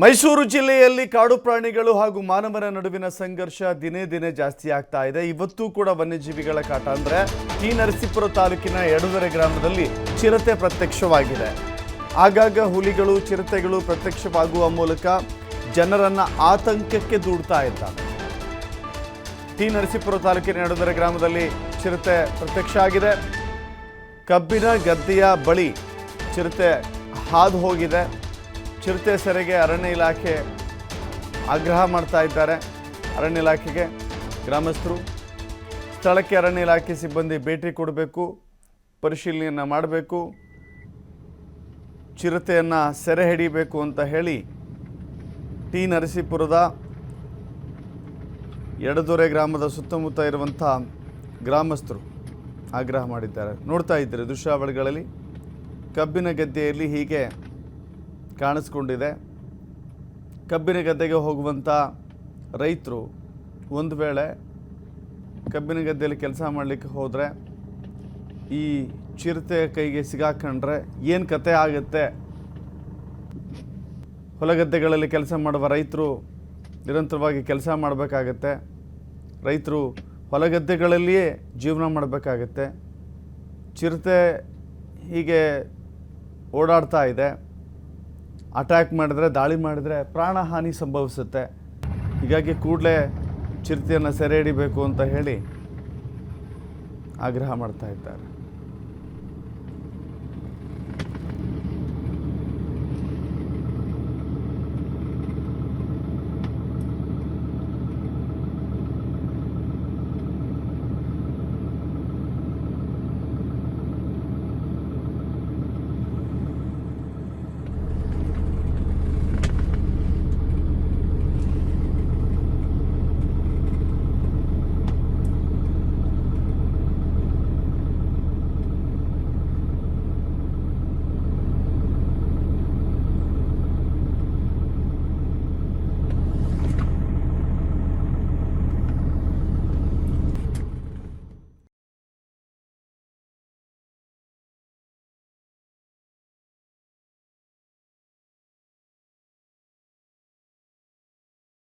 ಮೈಸೂರು ಜಿಲ್ಲೆಯಲ್ಲಿ ಕಾಡು ಪ್ರಾಣಿಗಳು ಹಾಗೂ ಮಾನವರ ನಡುವಿನ ಸಂಘರ್ಷ ದಿನೇ ದಿನೇ ಜಾಸ್ತಿ ಆಗ್ತಾ ಇದೆ. ಇವತ್ತೂ ಕೂಡ ವನ್ಯಜೀವಿಗಳ ಕಾಟ ಅಂದರೆ ಟಿ ನರಸೀಪುರ ತಾಲೂಕಿನ ಎಡದೊರೆ ಗ್ರಾಮದಲ್ಲಿ ಚಿರತೆ ಪ್ರತ್ಯಕ್ಷವಾಗಿದೆ. ಆಗಾಗ ಹುಲಿಗಳು, ಚಿರತೆಗಳು ಪ್ರತ್ಯಕ್ಷವಾಗುವ ಮೂಲಕ ಜನರನ್ನ ಆತಂಕಕ್ಕೆ ದೂಡ್ತಾ ಇದ್ದಾವೆ ಟಿ ನರಸೀಪುರ ತಾಲೂಕಿನ ಎಡದೊರೆ ಗ್ರಾಮದಲ್ಲಿ ಚಿರತೆ ಪ್ರತ್ಯಕ್ಷ ಆಗಿದೆ. ಕಬ್ಬಿನ ಗದ್ದೆಯ ಬಳಿ ಚಿರತೆ ಹಾದು ಹೋಗಿದೆ. ಚಿರತೆ ಸೆರೆಗೆ ಅರಣ್ಯ ಇಲಾಖೆ ಆಗ್ರಹ ಮಾಡ್ತಾ ಇದ್ದಾರೆ. ಅರಣ್ಯ ಇಲಾಖೆಗೆ ಗ್ರಾಮಸ್ಥರು ಸ್ಥಳಕ್ಕೆ ಅರಣ್ಯ ಇಲಾಖೆ ಸಿಬ್ಬಂದಿ ಭೇಟಿ ಕೊಡಬೇಕು, ಪರಿಶೀಲನೆಯನ್ನು ಮಾಡಬೇಕು, ಚಿರತೆಯನ್ನು ಸೆರೆ ಹಿಡಿಯಬೇಕು ಅಂತ ಹೇಳಿ ಟಿ ನರಸೀಪುರದ ಎಡದೊರೆ ಗ್ರಾಮದ ಸುತ್ತಮುತ್ತ ಇರುವಂಥ ಗ್ರಾಮಸ್ಥರು ಆಗ್ರಹ ಮಾಡಿದ್ದಾರೆ. ನೋಡ್ತಾ ಇದ್ದೀರಿ ದೃಶ್ಯಾವಳಿಗಳಲ್ಲಿ ಕಬ್ಬಿನ ಗದ್ದೆಯಲ್ಲಿ ಹೀಗೆ ಕಾಣಿಸ್ಕೊಂಡಿದೆ. ಕಬ್ಬಿನ ಗದ್ದೆಗೆ ಹೋಗುವಂಥ ರೈತರು ಒಂದು ವೇಳೆ ಕಬ್ಬಿನ ಗದ್ದೆಯಲ್ಲಿ ಕೆಲಸ ಮಾಡಲಿಕ್ಕೆ ಹೋದರೆ ಈ ಚಿರತೆ ಕೈಗೆ ಸಿಗಾಕೊಂಡ್ರೆ ಏನು ಕತೆ ಆಗುತ್ತೆ? ಹೊಲಗದ್ದೆಗಳಲ್ಲಿ ಕೆಲಸ ಮಾಡುವ ರೈತರು ನಿರಂತರವಾಗಿ ಕೆಲಸ ಮಾಡಬೇಕಾಗತ್ತೆ. ರೈತರು ಹೊಲಗದ್ದೆಗಳಲ್ಲಿಯೇ ಜೀವನ ಮಾಡಬೇಕಾಗತ್ತೆ. ಚಿರತೆ ಹೀಗೆ ಓಡಾಡ್ತಾ ಇದೆ. ಅಟ್ಯಾಕ್ ಮಾಡಿದ್ರೆ, ದಾಳಿ ಮಾಡಿದರೆ ಪ್ರಾಣಹಾನಿ ಸಂಭವಿಸುತ್ತೆ. ಹೀಗಾಗಿ ಕೂಡಲೇ ಚಿರತೆಯನ್ನು ಸೆರೆ ಹಿಡಿಬೇಕು ಅಂತ ಹೇಳಿ ಆಗ್ರಹ ಮಾಡ್ತಾ ಇದ್ದಾರೆ.